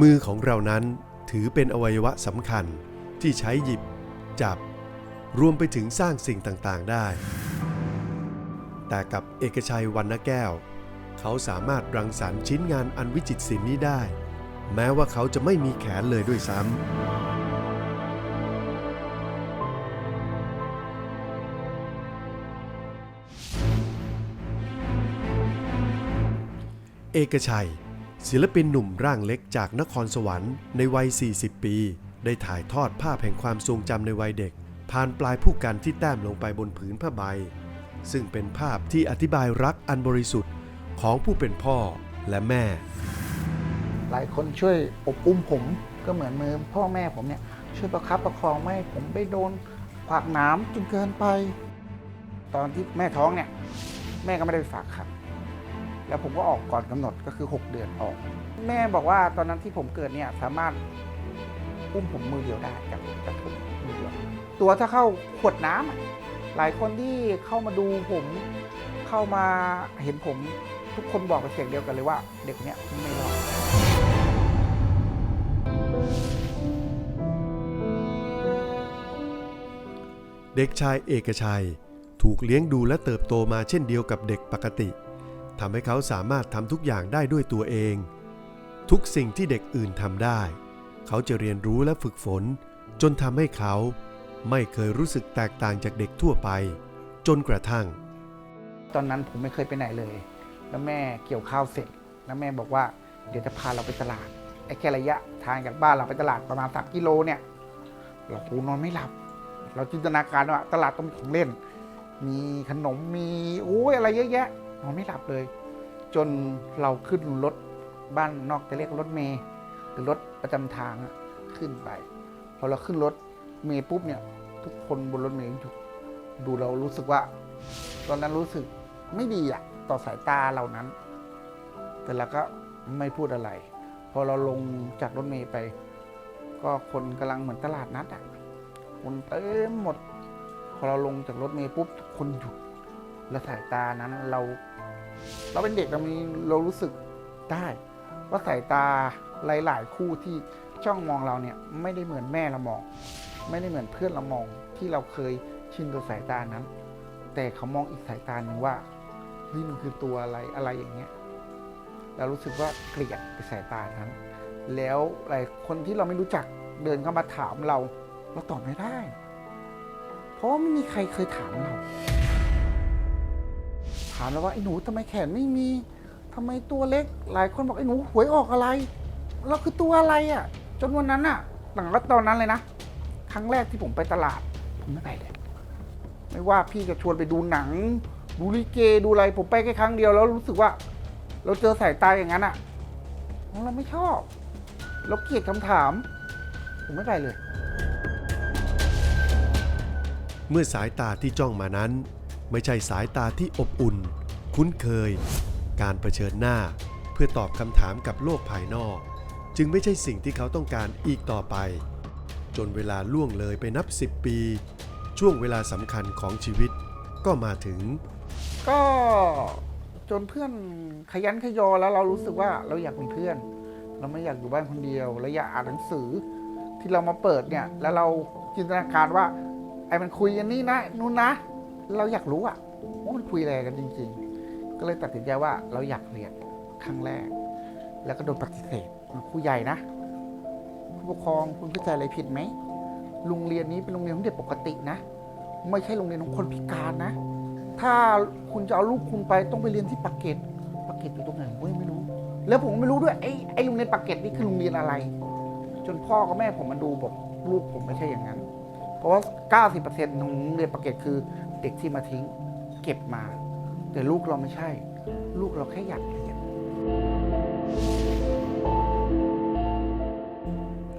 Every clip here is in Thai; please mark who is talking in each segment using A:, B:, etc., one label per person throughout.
A: มือของเรานั้นถือเป็นอวัยวะสำคัญที่ใช้หยิบ จับ รวมไปถึงสร้างสิ่งต่างๆได้ แต่กับเอกชัยวรรณแก้ว เขาสามารถรังสรรค์ชิ้นงานอันวิจิตรศิลป์นี้ได้ แม้ว่าเขาจะไม่มีแขนเลยด้วยซ้ำเอกชัย ศิลปินหนุ่มร่างเล็กจากนครสวรรค์ในวัย 40 ปี ได้ถ่ายทอดภาพแห่งความทรงจำในวัยเด็ก ผ่านปลายผู้กันที่แต้มลงไปบนผืนผ้าใบ ซึ่งเป็นภาพที่อธิบายรักอันบริสุทธิ์ของผู้เป็นพ่อและแม่
B: หลายคนช่วยอบอุ้มผมก็เหมือนมือพ่อแม่ผมเนี่ยช่วยประคับประคองไม่ให้ผมไปโดนขวากหน้ำจนเกินไป ตอนที่แม่ท้องเนี่ย แม่ก็ไม่ได้ไปฝากคัน แล้วผมก็ออกก่อนกำหนดก็คือ 6 เดือนออก แม่บอกว่าตอนนั้นที่ผมเกิดเนี่ยสามารถอุ้มผมมือเดียวได้จากจากผมมือเดียวตัวถ้าเข้าขวดน้ำอะหลายคนที่เข้ามาดูผมเข้ามาเห็นผมทุกคนบอกเป็นเสียงเดียวกันเลยว่า เด็กเนี้ยไม่รอด
A: เด็กชายเอกชัย ถูกเลี้ยงดูและเติบโตมาเช่นเดียวกับเด็กปกติ ทำให้เขาสามารถทำทุกอย่างได้ด้วยตัวเอง ทุกสิ่งที่เด็กอื่นทำได้ เขาจะเรียนรู้และฝึกฝน จนทำให้เขาไม่เคยรู้สึกแตกต่างจากเด็กทั่วไป จนกระทั่ง
B: ตอนนั้นผมไม่เคยไปไหนเลย แล้วแม่เกี่ยวข้าวเสร็จ แล้วแม่บอกว่า เดี๋ยวจะพาเราไปตลาดไอ้แค่ระยะทางจากบ้านเราไปตลาดประมาณสามกิโลเนี่ยเราคูนอนไม่หลับ เราจินตนาการว่าตลาดต้องมีของเล่น มีขนมมีโอ้ยอะไรเยอะแยะ นอนไม่หลับเลย จนเราขึ้นรถบ้านนอกจะเรียกรถเมย์หรือรถประจำทางขึ้นไป พอเราขึ้นรถเมย์ปุ๊บเนี่ย ทุกคนบนรถเมย์หยุดดูเรารู้สึกว่า ตอนนั้นรู้สึกไม่ดีอะต่อสายตาเหล่านั้น แต่เราก็ไม่พูดอะไร พอเราลงจากรถเมล์ไป ก็คนกำลังเหมือนตลาดนัดอะคนเต็มหมด พอเราลงจากรถเมล์ปุ๊บคนหยุดและสายตานั้นเรา เราเป็นเด็กเรามีเรารู้สึกได้ว่าสายตาหลาย ๆ คู่ที่จ้องมองเราเนี่ยไม่ได้เหมือนแม่เรามอง ไม่ได้เหมือนเพื่อนเรามองที่เราเคยชินกับสายตานั้น แต่เขามองอีกสายตาหนึ่งว่าเฮ้ยมันคือตัวอะไรอะไรอย่างเงี้ยเรารู้สึกว่าเกลียดไอ้สายตานั้น แล้วหลายคนที่เราไม่รู้จักเดินเข้ามาถามเรา เราตอบไม่ได้ เพราะไม่มีใครเคยถามเราามเราว่าไอ้หนูทำไมแขนไม่มีทำไมตัวเล็ก หลายคนบอกไอ้หนูหวยออกอะไรเราคือตัวอะไรอะ่ะ จนวันนั้นอะ่ะ หลังจากตอนนั้นเลยนะ ครั้งแรกที่ผมไปตลาด ผมไม่ไปเลย ไม่ว่าพี่จะชวนไปดูหนัง ดูลิเกดูอะไร ผมไปแค่ครั้งเดียวแล้วรู้สึกว่า เราเจอสายตาอย่างนั้นอะเราไม่ชอบ เราเกลียดคำถาม ผมไม่ไปเลย
A: เมื่อสายตาที่จ้องมานั้น ไม่ใช่สายตาที่อบอุ่น คุ้นเคย การเผชิญหน้า เพื่อตอบคำถามกับโลกภายนอก จึงไม่ใช่สิ่งที่เขาต้องการอีกต่อไป จนเวลาล่วงเลยไปนับ 10 ปี ช่วงเวลาสำคัญของชีวิตก็มาถึง
B: ก็จนเพื่อนขยันขยอแล้วเรารู้สึกว่าเราอยากมีเพื่อน เราไม่อยากอยู่บ้านคนเดียวเราอยากอ่านหนังสือที่เรามาเปิดเนี่ย แล้วเราจินตนาการว่าไอ้มันคุยกันนี่นะนู่นนะ เราอยากรู้อะว่ามันคุยอะไรกันจริง ๆ ก็เลยตัดสินใจว่าเราอยากเรียนครั้งแรก แล้วก็โดนปฏิเสธผู้ใหญ่นะผู้ปกครองคุณเข้าใจอะไรผิดไหมโรงเรียนนี้เป็นโรงเรียนของเด็กปกตินะ ไม่ใช่โรงเรียนของคนพิการนะ ถ้าคุณจะเอาลูกคุณไปต้องไปเรียนที่ปากเกร็ดปากเกร็ดอยู่ตรงไหนเว้ยไม่รู้ แล้วผมก็ไม่รู้ด้วยไอ้ไอ้โรงเรียนปากเกร็ดนี่คือโรงเรียนอะไร จนพ่อกับแม่ผมมาดูบอกลูกผมไม่ใช่อย่างนั้น เพราะว่า 90%ของโรงเรียนปากเกร็ดคือเด็กที่มาทิ้ง เก็บมา แต่ลูกเราไม่ใช่ ลูกเราแค่อยากเรียน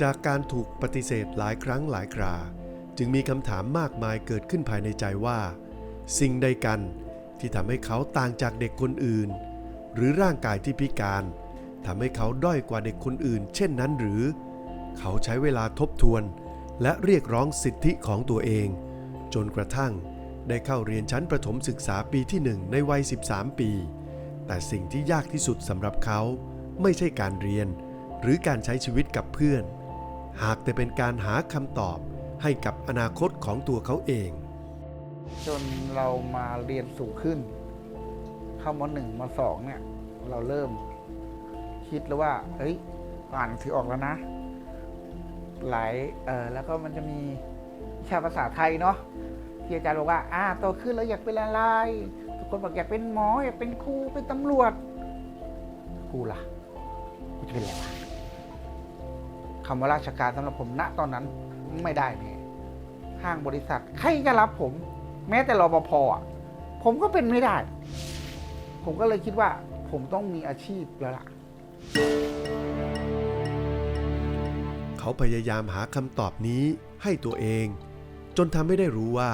A: จากการถูกปฏิเสธหลายครั้งหลายครา จึงมีคำถามมากมายเกิดขึ้นภายในใจว่า สิ่งใดกันที่ทำให้เขาต่างจากเด็กคนอื่น หรือร่างกายที่พิการทำให้เขาด้อยกว่าเด็กคนอื่น เช่นนั้นหรือ เขาใช้เวลาทบทวน และเรียกร้องสิทธิของตัวเอง จนกระทั่งได้เข้าเรียนชั้นประถมศึกษาปีที่หนึ่งในวัย 13 ปี แต่สิ่งที่ยากที่สุดสำหรับเขา ไม่ใช่การเรียน หรือการใช้ชีวิตกับเพื่อน หากแต่เป็นการหาคำตอบให้กับอนาคตของตัวเขาเอง
B: จนเรามาเรียนสูงขึ้น เข้ามาหนึ่งมาสองเนี่ย เราเริ่มคิดแล้วว่าเฮ้ย อ่านหนังสือออกแล้วนะ หลายเออแล้วก็มันจะมีวิชาภาษาไทยเนาะที่อาจารย์บอกว่าอ่าโตขึ้นแล้วอยากเป็นอะไรทุกคนบอกอยากเป็นหมออยากเป็นครูเป็นตำรวจ กูล่ะกูจะเป็นอะไรวะคำว่าราชการสำหรับผมณตอนนั้นไม่ได้แน่ห้างบริษัทใครจะรับผม แม้แต่รปภอะผมก็เป็นไม่ได้ ผมก็เลยคิดว่า ผมต้องมีอาชีพแล้วล่ะ
A: เขาพยายามหาคำตอบนี้ให้ตัวเอง จนทำให้ได้รู้ว่า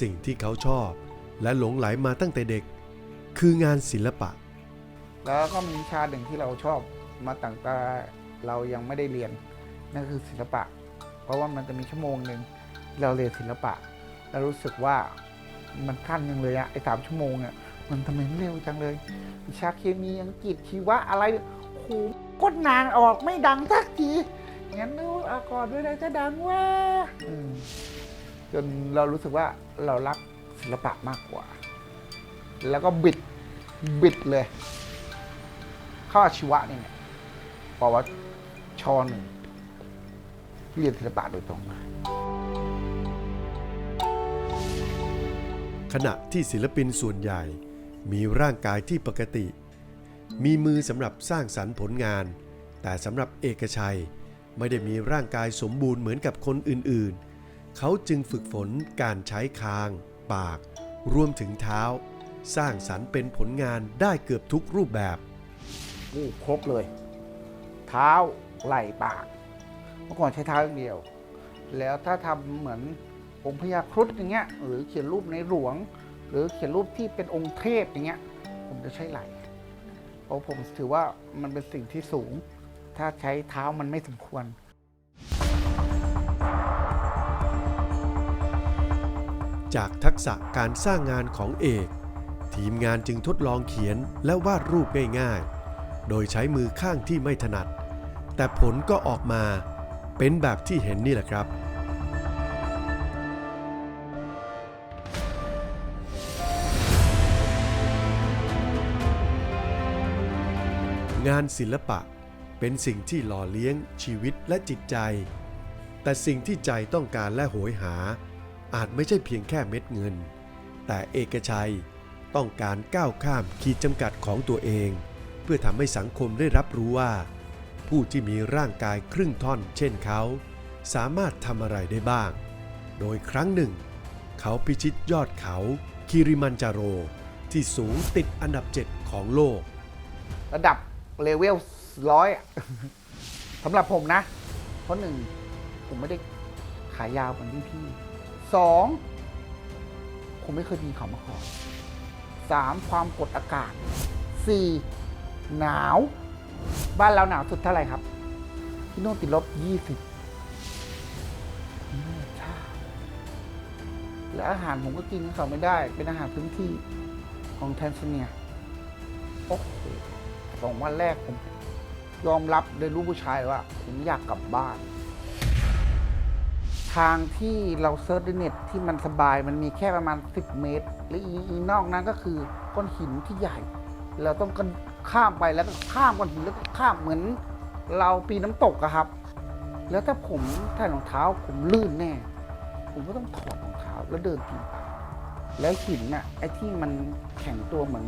A: สิ่งที่เขาชอบ และหลงไหลมาตั้งแต่เด็ก คืองานศิลปะ
B: แล้วก็มีวิชาหนึ่งที่เราชอบมาตั้งแต่เรายังไม่ได้เรียนนั่นคือศิลปะ เพราะว่ามันจะมีชั่วโมงหนึ่งเราเรียนศิลปะ แล้วรู้สึกว่ามันขั้นยังเลยอะไอ้สามชั่วโมงอะมันทำไมมันเร็วจังเลยวิชาเคมีอังกฤษชีวะอะไรโหโคตรนานออกไม่ดังสักที งั้นดูเอาก่อนด้วยนะจะดังว่าอืมจนเรารู้สึกว่าเรารักศิลปะมากกว่า แล้วก็บิดบิดเลย เข้าอาชีวะนี่เนี่ยปวชหนึ่งเรียนศิลปะโดยตรงมา
A: ขณะที่ศิลปินส่วนใหญ่ มีร่างกายที่ปกติ มีมือสำหรับสร้างสรรค์ผลงาน แต่สำหรับเอกชัย ไม่ได้มีร่างกายสมบูรณ์เหมือนกับคนอื่นๆ เขาจึงฝึกฝนการใช้คาง ปาก รวมถึงเท้า สร้างสรรค์เป็นผลงานได้เกือบทุกรูปแบบ
B: อู้ครบเลย เท้าไหล่ปาก เมื่อก่อนใช้เท้าอย่างเดียว แล้วถ้าทำเหมือนองค์พญาครุฑอย่างเงี้ยหรือเขียนรูปในหลวง หรือเขียนรูปที่เป็นองค์เทพอย่างเงี้ยผมจะใช้ไหล่เพราะผมถือว่ามันเป็นสิ่งที่สูง ถ้าใช้เท้ามันไม่สมควร
A: จากทักษะการสร้างงานของเอก ทีมงานจึงทดลองเขียนและวาดรูปง่ายๆ โดยใช้มือข้างที่ไม่ถนัด แต่ผลก็ออกมาเป็นแบบที่เห็นนี่แหละครับงานศิลปะ เป็นสิ่งที่หล่อเลี้ยงชีวิตและจิตใจ แต่สิ่งที่ใจต้องการและโหยหา อาจไม่ใช่เพียงแค่เม็ดเงิน แต่เอกชัยต้องการก้าวข้ามขีดจำกัดของตัวเอง เพื่อทำให้สังคมได้รับรู้ว่า ผู้ที่มีร่างกายครึ่งท่อน เช่นเขา สามารถทำอะไรได้บ้าง โดยครั้งหนึ่ง เขาพิชิตยอดเขาคิริมันจาโร ที่สูงติดอันดับ 7 ของโลก
B: ระดับเลเวล ร้อยสำหรับผมนะ เพราะหนึ่งผมไม่ได้ขายยาวเหมือนพี่ๆสองผมไม่เคยมีเขามาก่อนสามความกดอากาศสี่หนาว บ้านเราหนาวสุดเท่าไหร่ครับ ที่โน่นติดลบยี่สิบและอาหารผมก็กินของเขาไม่ได้ เป็นอาหารพื้นที่ของแทนซาเนีย โอ้โหสองวันแรกผม ยอมรับเลยรู้ผู้ชายว่าผมอยากกลับบ้าน ทางที่เราเซิร์ชในเน็ตที่มันสบายมันมีแค่ประมาณ 10 เมตร และอีนอกนั้นก็คือก้อนหินที่ใหญ่ เราต้องกันข้ามไปแล้วก็ข้ามก้อนหินแล้วก็ข้ามเหมือน เราปีนน้ำตกอะครับ แล้วถ้าผมใส่รองเท้าผมลื่นแน่ ผมก็ต้องถอดรองเท้าแล้วเดินปีนไปแล้วหินน่ะไอ้ที่มันแข็งตัวเหมือน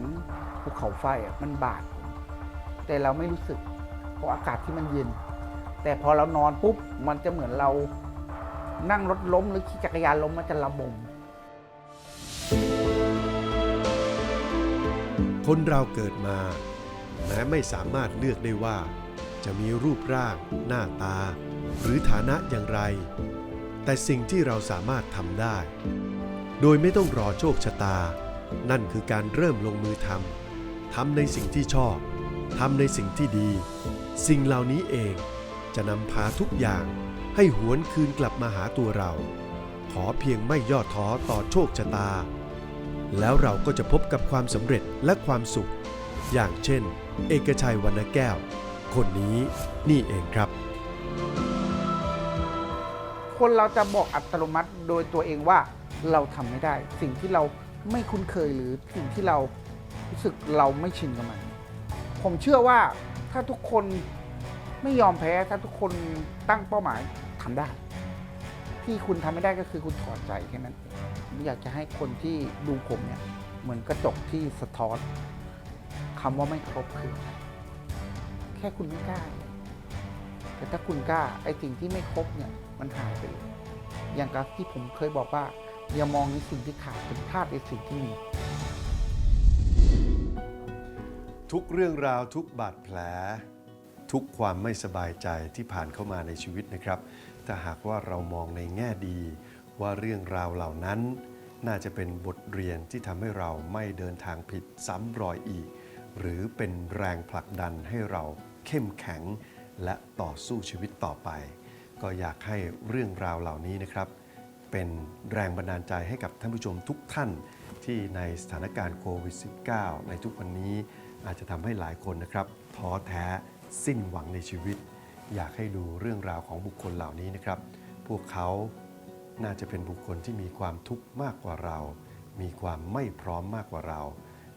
B: ภูเขาไฟอะมันบาด แต่เราไม่รู้สึก เพราะอากาศที่มันเย็น แต่พอเรานอนปุ๊บมันจะเหมือนเรานั่งรถล้มหรือขี่จักรยานล้มมันจะระบม
A: คนเราเกิดมา แม้ไม่สามารถเลือกได้ว่า จะมีรูปร่าง หน้าตา หรือฐานะอย่างไร แต่สิ่งที่เราสามารถทำได้ โดยไม่ต้องรอโชคชะตา นั่นคือการเริ่มลงมือทำทำในสิ่งที่ชอบ ทำในสิ่งที่ดี สิ่งเหล่านี้เองจะนำพาทุกอย่างให้หวนคืนกลับมาหาตัวเรา ขอเพียงไม่ย่อท้อต่อโชคชะตา แล้วเราก็จะพบกับความสำเร็จและความสุข อย่างเช่น เอกชัยวรรณแก้ว คนนี้นี่เองครับ
B: คนเราจะบอกอัตโนมัติโดยตัวเองว่าเราทำไม่ได้ สิ่งที่เราไม่คุ้นเคยหรือสิ่งที่เรารู้สึกเราไม่ชินกับมัน ผมเชื่อว่าถ้าทุกคนไม่ยอมแพ้ถ้าทุกคนตั้งเป้าหมายทำได้ ที่คุณทำไม่ได้ก็คือคุณถอดใจแค่นั้นองผมอยากจะให้คนที่ดูผมเนี่ยเหมือนกระจกที่สะท้อนคำว่าไม่ครบคือ แค่คุณไม่กล้า แต่ถ้าคุณกล้าไอ้สิ่งที่ไม่ครบเนี่ยมันหายไปเลยอย่างกับที่ผมเคยบอกว่าอย่ามองในสิ่งที่ขาดเป็นพลาดในสิ่งที่มี
A: ทุกเรื่องราวทุกบาดแผล ทุกความไม่สบายใจที่ผ่านเข้ามาในชีวิตนะครับ ถ้าหากว่าเรามองในแง่ดี ว่าเรื่องราวเหล่านั้น น่าจะเป็นบทเรียนที่ทำให้เราไม่เดินทางผิดซ้ำรอยอีก หรือเป็นแรงผลักดันให้เราเข้มแข็ง และต่อสู้ชีวิตต่อไป ก็อยากให้เรื่องราวเหล่านี้นะครับ เป็นแรงบันดาลใจให้กับท่านผู้ชมทุกท่านที่ในสถานการณ์โควิด -19 ในทุกวันนี้ อาจจะทำให้หลายคนนะครับท้อแท้สิ้นหวังในชีวิต อยากให้ดูเรื่องราวของบุคคลเหล่านี้นะครับ พวกเขาน่าจะเป็นบุคคลที่มีความทุกข์มากกว่าเรา มีความไม่พร้อมมากกว่าเรา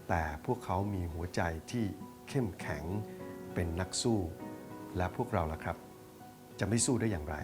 A: แต่พวกเขามีหัวใจที่เข้มแข็งเป็นนักสู้ และพวกเราล่ะครับ จะไม่สู้ได้อย่างไร